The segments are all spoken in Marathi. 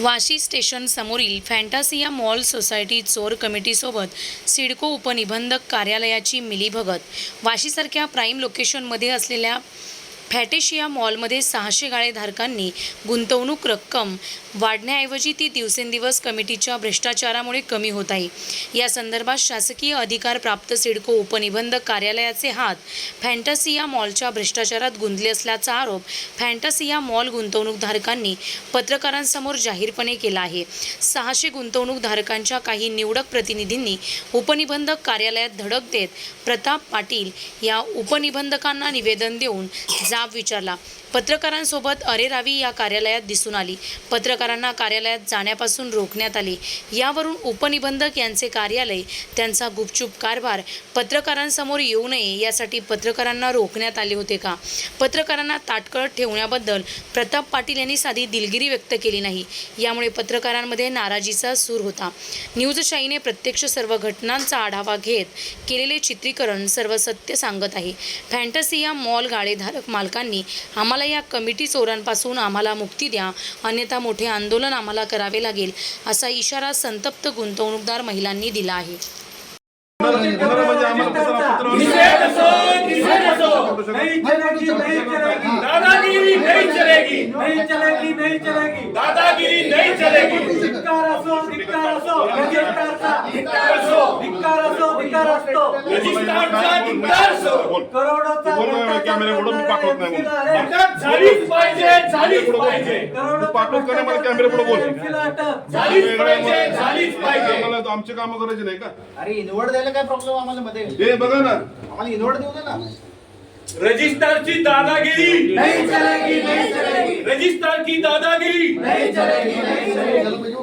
वाशी स्टेशन समोरील फॅन्टासिया मॉल सोसायटी चोर कमिटीसोबत सिडको उपनिबंधक कार्यालयाची मिलीभगत. वाशीसारख्या प्राईम लोकेशनमध्ये असलेल्या फॅटेशिया मॉलमध्ये सहाशे गाळेधारकांनी गुंतवणूक रक्कम वाढण्याऐवजी ती दिवसेंदिवस कमिटीच्या भ्रष्टाचारामुळे कमी होत आहे. या संदर्भात शासकीय अधिकार प्राप्त सिडको उपनिबंधक कार्यालयाचे हात फॅन्टसिया मॉलच्या भ्रष्टाचारात गुंतले असल्याचा आरोप फॅन्टसिया मॉल गुंतवणूकधारकांनी पत्रकारांसमोर जाहीरपणे केला आहे. सहाशे गुंतवणूकधारकांच्या काही निवडक प्रतिनिधींनी उपनिबंधक कार्यालयात धडक देत प्रताप पाटील या उपनिबंधकांना निवेदन देऊन जा जाब विचारला. पत्रकारांसोबत अरेरावी या कार्यालयात दिसून आली. पत्रकारांना कार्यालयात जाण्यापासून रोखण्यात आले. यावरून उपनिबंधक यांचे कार्यालय त्यांचा गुपचूप कारभार पत्रकारांसमोर येऊ नये यासाठी पत्रकारांना रोखण्यात आले होते का? पत्रकारांना ताटकळत ठेवण्याबद्दल प्रताप पाटील यांनी साधी दिलगिरी व्यक्त केली नाही. यामुळे पत्रकारांमध्ये नाराजीचा सूर होता. न्यूजशाहीने प्रत्यक्ष सर्व घटनांचा आढावा घेत केलेले चित्रीकरण सर्व सत्य सांगत आहे. फॅन्टसिया मॉल गाळेधारक मालकांनी आम्हाला या कमिटी चोरांपासून आम्हाला मुक्ती द्या. अन्यथा मोठे आंदोलन आम्हाला करावे लागेल असा इशारा संतप्त गुंतवणूकदार महिलांनी दिला आहे. आम्हाला दादागिरी नहीं चलेगी नहीं चलेगी नहीं चलेगी दादागिरी नहीं चलेगी धिक्कार असो रजिस्ट्रारचा धिक्कार असो. धिक्कार असतो. रजिस्ट्रारचा धिक्कार असो. करोडोचा मी पाठवत नाही झालीच पाहिजे झालीच पाहिजे. पाठवत का मला बोल. पाहिजे पाहिजे. आमचे काम करायचे नाही का? अरे इन्व्हर्ट द्यायला काय प्रॉब्लेम आम्हाला मध्ये? हे बघा ना. आम्हाला इन्व्हर्ट देऊ दे ना. रजिस्टरची दादागिरी. नहीं चलेगी नहीं चलेगी रजिस्टरची दादागिरी. नहीं चलेगी नहीं चलेगी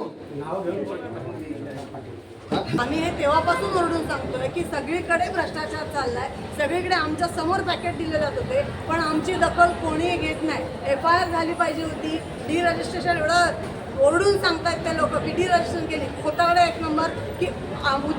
आम्ही हे तेव्हापासून ओरडून सांगतोय की सगळीकडे भ्रष्टाचार चाललाय. सगळीकडे आमच्यासमोर पॅकेट दिले जात होते पण आमची दखल कोणीही घेत नाही. एफ आय आर झाली पाहिजे होती. डी रजिस्ट्रेशन एवढं ओरडून सांगतायत त्या लोक की डी रजिस्ट्रेशन केली. खोटाकडे एक नंबर की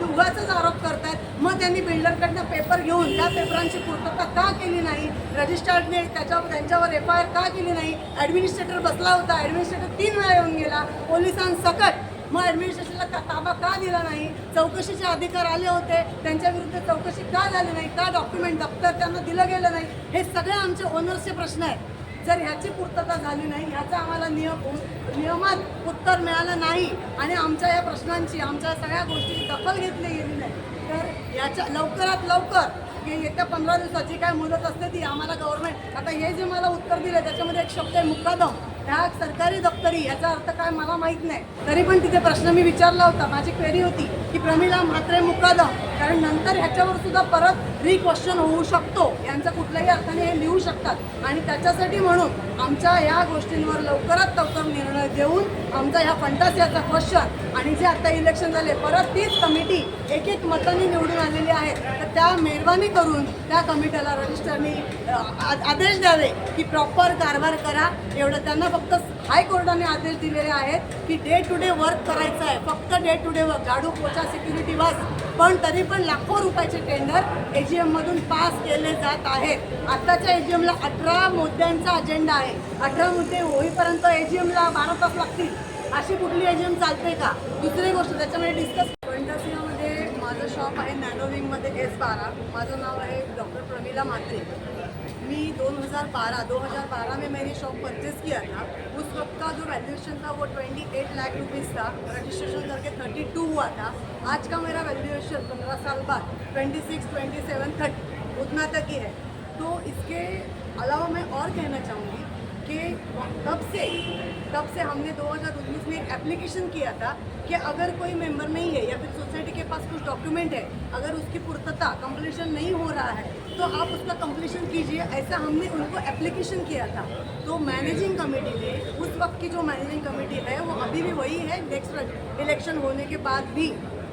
उगाचाच आरोप करतायत. मग त्यांनी बिल्डरकडनं पेपर घेऊन त्या पेपरांची पूर्तता का केली नाही? रजिस्टर्डने त्याच्यावर त्यांच्यावर एफ आय आर का केली नाही? ॲडमिनिस्ट्रेटर बसला होता. ॲडमिनिस्ट्रेटर तीन वेळा येऊन गेला. पोलिसांसकट मग ॲडमिनिस्ट्रेशनला का ताबा का दिला नाही? चौकशीचे अधिकार आले होते. त्यांच्या विरुद्ध चौकशी का झाली नाही? का डॉक्युमेंट दप्तर त्यांना दिलं गेलं नाही? हे सगळे आमचे ओनर्सचे प्रश्न आहेत. जर ह्याची पूर्तता झाली नाही ह्याचा आम्हाला नियम नियमात उत्तर मिळालं नाही आणि आमच्या या प्रश्नांची आमच्या सगळ्या गोष्टीची दखल घेतली गेली नाही तर याच्या लवकरात लवकर येत्या पंधरा दिवसाची काय मुदत असते ती आम्हाला गव्हर्नमेंट आता हे जे मला उत्तर दिलं त्याच्यामध्ये एक शब्द आहे मुकादम ह्या सरकारी दप्तरी याचा अर्थ काय मला माहीत नाही. तरी पण तिथे प्रश्न मी विचारला होता. माझी क्वेरी होती की प्रमिला म्हात्रे मुकादम. कारण नंतर ह्याच्यावर सुद्धा परत रिक्वेश्चन होऊ शकतो. यांचं कुठल्याही अर्थाने हे लिहू शकतात. आणि त्याच्यासाठी म्हणून आमच्या ह्या गोष्टींवर लवकरात लवकर निर्णय देऊन आमचा ह्या फंटासियाचा क्वेश्चन आणि जे आता इलेक्शन झाले परत तीच कमिटी एक एक मतांनी निवडून आलेली आहेत. तर त्या मेहरबानी करून त्या कमिटीला रजिस्टरनी आ- आदेश द्यावे की प्रॉपर कारभार करा. एवढं त्यांना फक्त हायकोर्टाने आदेश दिलेले आहेत की डे टू डे वर्क करायचं आहे. फक्त डे टू डे वर्क झाडू पोचा सिक्युरिटी बस पण तरी पण लाखो रुपयाचे टेंडर ए जी एममधून पास केले जात आहेत. आत्ताच्या ए जी एमला अठरा मुद्द्यांचा अजेंडा आहे. अठरा मुद्दे होईपर्यंत ए जी एमला बारा तास लागतील. अशी कुठली ए जी एम चालते का? दुसरी गोष्ट त्याच्यामध्ये डिस्कस शॉप आहे नॅनो विंगमध्ये एस बारा. माझं नाव आहे डॉक्टर प्रमिला म्हात्रे मी 2012 2012 में मैंने शॉप परचेज किया था. उस वक्त का जो वैल्यूएशन था वो 28 लाख रुपीज़ था. रजिस्ट्रेशन करके 32 हुआ था. आज का मेरा वैल्यूएशन 15 साल बाद 26 27 30 उतना तक ही है. तो इसके अलावा मैं और कहना चाहूँगी कि तब से तब से हमने 2019 में एक एप्लीकेशन किया था कि अगर कोई मेंबर नहीं है या फिर सोसाइटी के पास कुछ डॉक्यूमेंट है, अगर उसकी पूर्तता कंप्लीशन नहीं हो रहा है तो आप उसका कंप्लीशन कीजिए। ऐसा हमने उनको एप्लीकेशन किया था। तो मैनेजिंग कमेटी ने, उस वक्त की जो मैनेजिंग कमेटी है, वो अभी भी वही है। नेक्स्ट इलेक्शन होने के बाद भी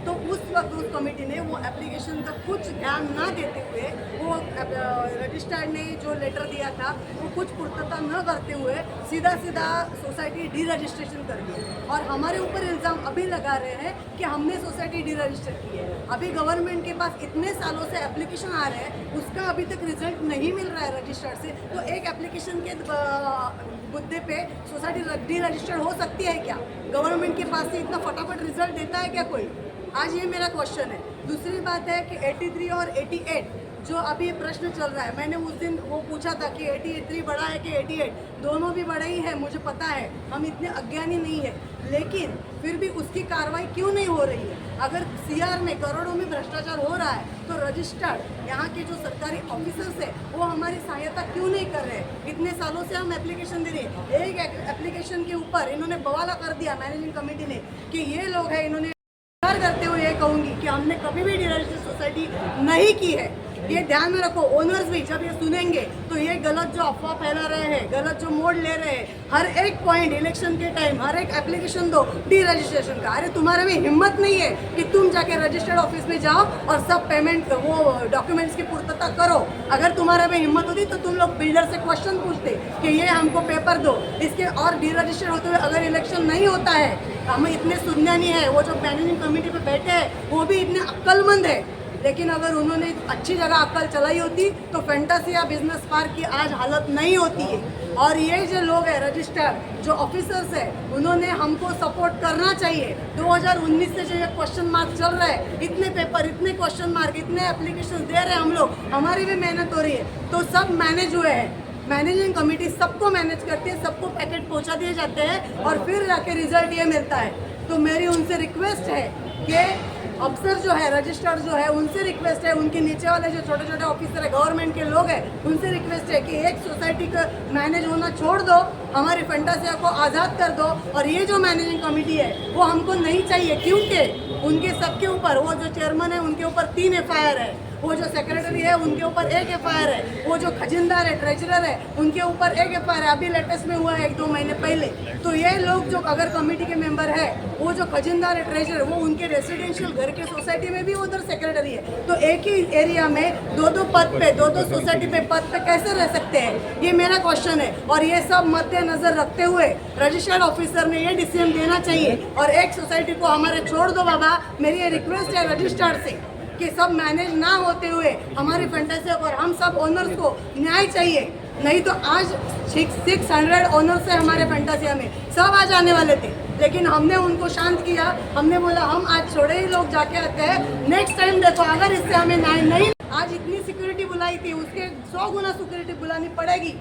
तो उस वक्त उस कमेटी ने वो एप्लीकेशन का कुछ ध्यान ना देते हुए वो रजिस्ट्रार ने जो लेटर दिया था, वो कुछ पूर्तता न करते हुए सीधा सीधा सोसाइटी डी रजिस्ट्रेशन कर दी और हमारे ऊपर इल्ज़ाम अभी लगा रहे हैं कि हमने सोसाइटी डी रजिस्टर की है। अभी गवर्नमेंट के पास इतने सालों से एप्लीकेशन आ रहे हैं, उसका अभी तक रिज़ल्ट नहीं मिल रहा है रजिस्टर से। तो एक एप्लीकेशन के मुद्दे पे सोसाइटी डी रजिस्टर हो सकती है क्या? गवर्नमेंट के पास से इतना फटाफट रिज़ल्ट देता है क्या कोई? आज ये मेरा क्वेश्चन है। दूसरी बात है कि 83 और 88 जो अभी प्रश्न चल रहा है, मैंने उस दिन वो पूछा था कि 83 बड़ा है कि 88 दोनों भी बड़े ही हैं, मुझे पता है। हम इतने अज्ञानी नहीं है। लेकिन फिर भी उसकी कार्रवाई क्यों नहीं हो रही है? अगर सीआर में करोड़ों में भ्रष्टाचार हो रहा है तो रजिस्टर्ड यहाँ के जो सरकारी ऑफिसर्स है, वो हमारी सहायता क्यों नहीं कर रहे इतने सालों से हम एप्लीकेशन दे रहे हैं। एक एप्लीकेशन के ऊपर इन्होंने बवाला कर दिया मैनेजिंग कमेटी ने कि ये लोग हैं, इन्होंने स्वीकार करते हुए ये कहूँगी कि हमने कभी भी डिरजिस्टर सोसाइटी नहीं की है। ये ध्यान में रखो ओनर्स भी जब ये सुनेंगे तो ये गलत जो अफवाह फैला रहे हैं, गलत जो मोड़ ले रहे हैं, हर एक पॉइंट इलेक्शन के टाइम हर एक एप्लीकेशन दो डी रजिस्ट्रेशन का। अरे, तुम्हारे में हिम्मत नहीं है कि तुम जाके रजिस्टर्ड ऑफ़िस में जाओ और सब पेमेंट वो डॉक्यूमेंट्स की पूर्तता करो। अगर तुम्हारे में हिम्मत होती तो तुम लोग बिल्डर से क्वेश्चन पूछते कि ये हमको पेपर दो। इसके और डी रजिस्टर होते हुए अगर इलेक्शन नहीं होता है हम इतने सुज्ञानी है, वो जो मैनेजिंग कमेटी पे बैठे हैं, वो भी इतने अक्लमंद है। लेकिन अगर उन्होंने अच्छी जगह अक्ल चलाई होती तो फैंटासिया बिज़नेस पार्क की आज हालत नहीं होती है। और ये जो लोग हैं रजिस्टर जो ऑफिसर्स है, उन्होंने हमको सपोर्ट करना चाहिए। 2019 से जो ये क्वेश्चन मार्क चल रहा है, इतने पेपर इतने क्वेश्चन मार्क इतने एप्लीकेशन दे रहे हैं हम लोग, हमारी भी मेहनत हो रही है। तो सब मैनेज हुए हैं। मैनेजिंग कमेटी सबको मैनेज करती है सबको पैकेट पहुंचा दिए जाते हैं और फिर जाके रिजल्ट ये मिलता है। तो मेरी उनसे रिक्वेस्ट है कि अफसर जो है, रजिस्ट्रार जो है, उनसे रिक्वेस्ट है, उनके नीचे वाले जो छोटे छोटे ऑफिसर है गवर्नमेंट के लोग हैं, उनसे रिक्वेस्ट है कि एक सोसाइटी का मैनेज होना छोड़ दो, हमारी फंटासिया को आज़ाद कर दो और ये जो मैनेजिंग कमेटी है, वो हमको नहीं चाहिए क्योंकि उनके सबके ऊपर, वो जो चेयरमैन है, उनके ऊपर तीन एफ़ है। वो जो सेक्रेटरी है, उनके ऊपर एक एफ़ है। वो जो खजिनदार है ट्रेजरर है, उनके ऊपर एक एफ़ है। अभी लेटेस्ट में हुआ है एक दो महीने पहले। तो ये लोग जो, अगर कमेटी के मेंबर है, वो जो खजिनदार है ट्रेजरर वो उनके रेसिडेंशियल घर के सोसाइटी में भी, उधर सेक्रेटरी है। तो एक ही एरिया में दो दो पद पे, दो दो सोसाइटी पे पद पे कैसे रह सकते हैं? ये मेरा क्वेश्चन है। और ये सब मद्देनजर रखते हुए रजिस्टर्ड ऑफिसर ने ये डिसीज़न देना चाहिए। और एक सोसाइटी को हमारे छोड़ दो बाबा। मेरी ये रिक्वेस्ट है रजिस्टर्ड से कि सब मैनेज ना होते हुए हमारी फंटासी और हम सब ओनर्स को न्याय चाहिए। नहीं तो आज सिक्स हंड्रेड ओनर्स है हमारे फंटासिया में। सब आज आने वाले थे। लेकिन हमने उनको शांत किया। हमने बोला, हम आज छोड़े ही लोग जाके आते हैं। नेक्स्ट टाइम देखो, अगर इससे हमें न्याय नहीं, आज इतनी सिक्योरिटी बुलाई थी, उसके सौ गुना सिक्योरिटी बुलानी पड़ेगी।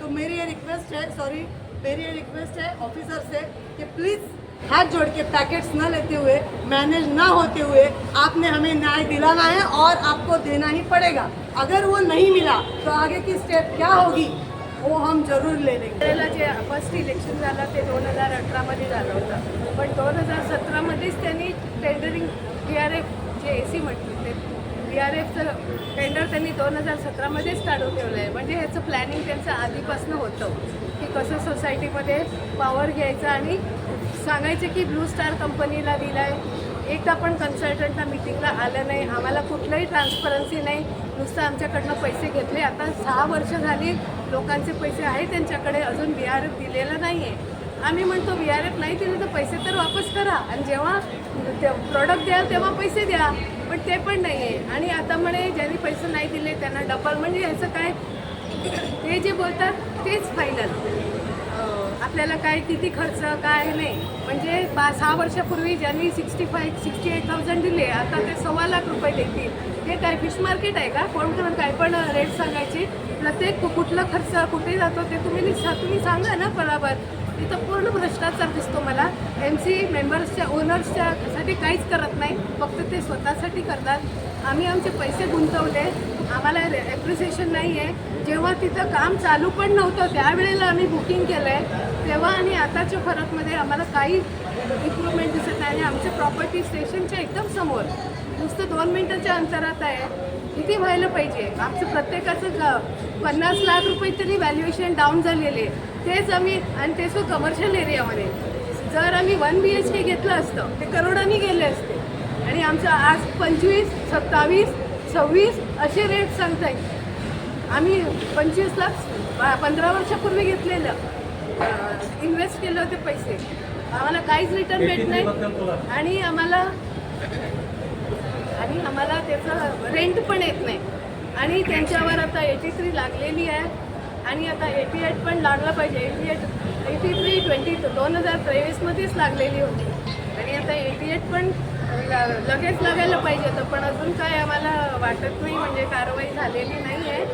तो मेरी ये रिक्वेस्ट है सॉरी मेरी ये रिक्वेस्ट है ऑफिसर से कि प्लीज़ हाथ जोड़ के पैकेट्स न लेते हुए मैनेज ना होते हुए आपने हमें न्याय दिलाना है और आपको देना ही पड़ेगा। अगर वो नहीं मिला तो आगे की स्टेप क्या होगी? वो हम जरूर ले लेंगे. जे फर्स्ट इलेक्शन झालं ते दोन हजार अठरामध्ये झालं होतं. पण दोन हजार सतरामध्येच त्यांनी टेंडरिंग बी आर एफ जे ए सी म्हटलं ते बी आर एफचं टेंडर त्यांनी दोन हजार सतरामध्येच काढून ठेवलं आहे म्हणजे ह्याचं प्लॅनिंग त्यांचं आधीपासून होतं की कसं सोसायटीमध्ये पॉवर घ्यायचं आणि सांगायचं की ब्लू स्टार कंपनीला दिला आहे एकदा पण कन्सल्टंटला मिटिंगला आलं नाही. आम्हाला कुठलंही ट्रान्सपरन्सी नाही. नुसतं आमच्याकडनं पैसे घेतले. आता सहा वर्ष झाली लोकांचे पैसे आहे त्यांच्याकडे अजून बी आर एफ दिलेलं नाही आहे आम्ही म्हणतो बी आर एफ नाही दिले तर पैसे तर वापस करा. आणि जेव्हा प्रॉडक्ट द्याल तेव्हा पैसे द्या. पण ते पण नाही आहे आणि आता म्हणे ज्यांनी पैसे नाही दिले त्यांना डबल म्हणजे ह्याचं काय? ते जे बोलतात तेच फायनल आपल्याला काय किती खर्च काय नाही. म्हणजे पाच सहा वर्षापूर्वी ज्यांनी sixty five sixty eight thousand दिले आता ते सव्वा लाख रुपये देतील. हे काय फिश मार्केट आहे का? कोण कोण काय पण रेट सांगायची. प्रत्येक कु- कुठला खर्च कुठे जातो ते तुम्ही सा- तुम्ही सांगा ना बरोबर. तिथं पूर्ण भ्रष्टाचार दिसतो मला. एम सी मेंबर्सच्या ओनर्सच्या साठी काहीच करत नाही. फक्त ते स्वतःसाठी करतात. आम्ही आमचे पैसे गुंतवले. आम्हाला ॲप्रिसिएशन नाही आहे जेव्हा तिथं काम चालू पण नव्हतं त्यावेळेला आम्ही बुकिंग केलं आहे तेव्हा आणि आताच्या फरकमध्ये आम्हाला काही इम्प्रूव्हमेंट दिसत प्रॉपर्टी स्टेशनच्या एकदम समोर. नुसतं दोन मिनटाच्या अंतरात आहे. किती व्हायला पाहिजे? आमचं प्रत्येकाचं पन्नास लाख रुपये तरी व्हॅल्युएशन डाऊन झालेले. तेच आम्ही आणि ते कमर्शियल एरियामध्ये जर आम्ही वन बी एच के घेतलं असतं ते करोडांनी गेले असते. आणि आमचं आज पंचवीस सत्तावीस सव्वीस असे रेट सांगताय. आम्ही पंचवीस लाख पंधरा वर्षापूर्वी घेतलेलं. इन्व्हेस्ट केले होते पैसे. आम्हाला काहीच रिटर्न भेट नाही. आणि आम्हाला आणि आम्हाला त्याचं रेंट पण येत नाही. आणि त्यांच्यावर आता एटी थ्री लागलेली आहे. आणि आता एटी एट पण लागलं पाहिजे. Eighty eight eighty three twenty दोन हजार तेवीसमध्येच लागलेली होती. आणि आता एटी एट पण लगेच लागायला पाहिजे होतं. पण अजून काय आम्हाला वाटत नाही म्हणजे कारवाई झालेली नाही आहे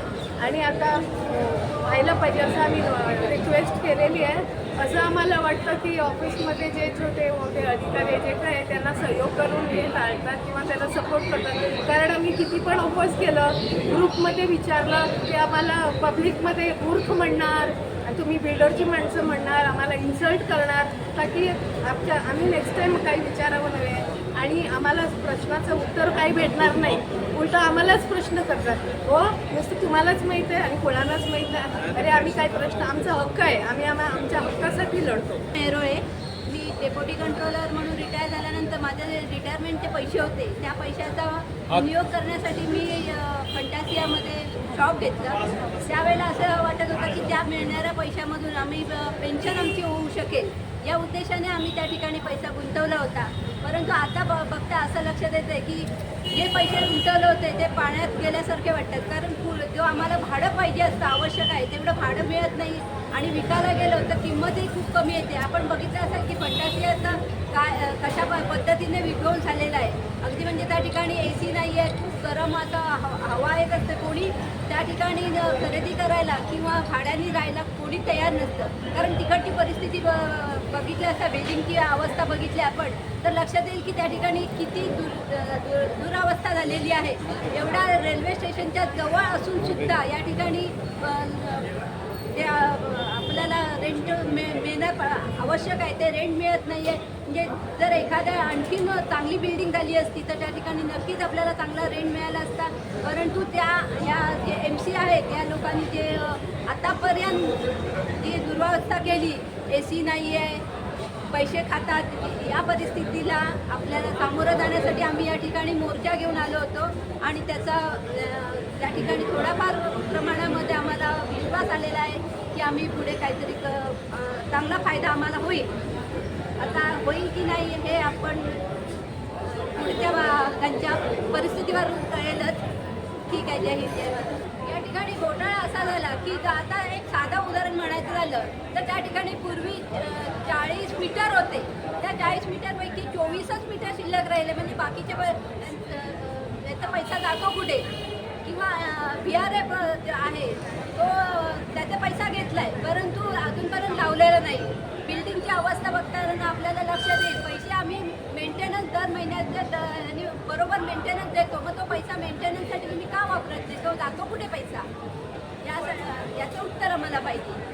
आणि आता व्हायला पाहिजे असं आम्ही रिक्वेस्ट केलेली आहे. असं आम्हाला वाटतं की ऑफिसमध्ये जे छोटे मोठे अधिकारी जे काय आहे, त्यांना सहयोग करून हे टाळतात किंवा त्यांना सपोर्ट करतात. कारण आम्ही किती पण ऑफर्स केलं ग्रुपमध्ये विचारलं की आम्हाला पब्लिकमध्ये मूर्ख म्हणणार तुम्ही बिल्डरची माणसं म्हणणार आम्हाला इन्सल्ट करणार. ताकी आमच्या आम्ही नेक्स्ट टाईम काही विचारावं नव्हे. आणि आम्हाला प्रश्नाचं उत्तर काही भेटणार नाही. उलट आम्हालाच प्रश्न करतात. हो नुसतं तुम्हालाच माहीत आहे आणि कोणालाच माहीत आहे अरे आम्ही काय प्रश्न आमचा हक्क आहे. आम्ही आम्हा आमच्या हक्कासाठी लढतो. नेरोळे मी डेप्युटी कंट्रोलर म्हणून रिटायर झाल्यानंतर माझे जे रिटायरमेंटचे पैसे होते त्या पैशाचा विनियोग करण्यासाठी मी फंटासियामध्ये शॉप घेतलं. त्यावेळेला असं की त्या मिळणाऱ्या पैशामधून आम्ही पेन्शन आमची होऊ शकेल. या उद्देशाने आम्ही त्या ठिकाणी पैसा गुंतवला होता. परंतु आता ब बघता असं लक्षात येतं आहे की जे पैसे गुंतवले होते ते पाण्यात गेल्यासारखे वाटतात. कारण फुल जो आम्हाला भाडं पाहिजे असतं आवश्यक आहे तेवढं भाडं मिळत नाही. आणि विकायला गेलं तर किंमतही खूप कमी येते. आपण बघितलं असेल की फंटासियाचा काय कशा प- पद्धतीने विड्रॉल झालेला आहे. अगदी म्हणजे त्या ठिकाणी आहे खूप गरम आता हवा येत असते कोणी त्या ठिकाणी खरेदी करायला किंवा भाड्याने राहायला कोणी तयार नसतं. कारण तिकडची परिस्थिती ब- बघितली असता बिल्डिंगची अवस्था बघितली आपण तर लक्षात येईल की त्या ठिकाणी किती दूर दूर- दुरावस्था झालेली आहे. एवढा रेल्वे स्टेशनच्या जवळ असून सुद्धा या ठिकाणी त्या आपल्याला रेंट मिळ मिळणं आवश्यक आहे. ते रेंट मिळत नाही आहे म्हणजे जर एखाद्या आणखीन चांगली बिल्डिंग झाली असती तर त्या ठिकाणी नक्कीच आपल्याला चांगला रेंट मिळाला असता. परंतु त्या या जे एम सी आहेत या लोकांनी जे आतापर्यंत जी दुरावस्था केली ए सी नाही आहे पैसे खातात या परिस्थितीला आपल्याला सामोरं जाण्यासाठी आम्ही या ठिकाणी मोर्चा घेऊन आलो होतो. आणि त्याचा त्या ठिकाणी थोडाफार प्रमाणामध्ये आम्हाला विश्वास आलेला आहे. की आम्ही पुढे काहीतरी क चांगला फायदा आम्हाला होईल. आता होईल की नाही हे आपण पुढच्या वा- त्यांच्या परिस्थितीवर कळेलच. ठीक आहे जय हिंद जय भारत. या ठिकाणी घोटाळा असा झाला की आता एक साधं उदाहरण म्हणायचं झालं तर त्या ठिकाणी पूर्वी चाळीस मीटर होते. त्या चाळीस मीटरपैकी चोवीसच मीटर शिल्लक राहिले म्हणजे बाकीचे याचा पैसा जातो कुठे? किंवा व्ही आर एफ आहे तो त्याचा पैसा घेतलाय परंतु अजूनपर्यंत लावलेला नाही. बिल्डिंगची अवस्था बघताना आपल्याला लक्षात येईल पैसे आम्ही मेंटेनन्स दर महिन्यात द- आणि बरोबर मेंटेनन्स देतो. मग तो पैसा मेंटेनन्ससाठी तुम्ही का वापरत नाही? तो जातो कुठे पैसा? या याचं उत्तर आम्हाला पाहिजे.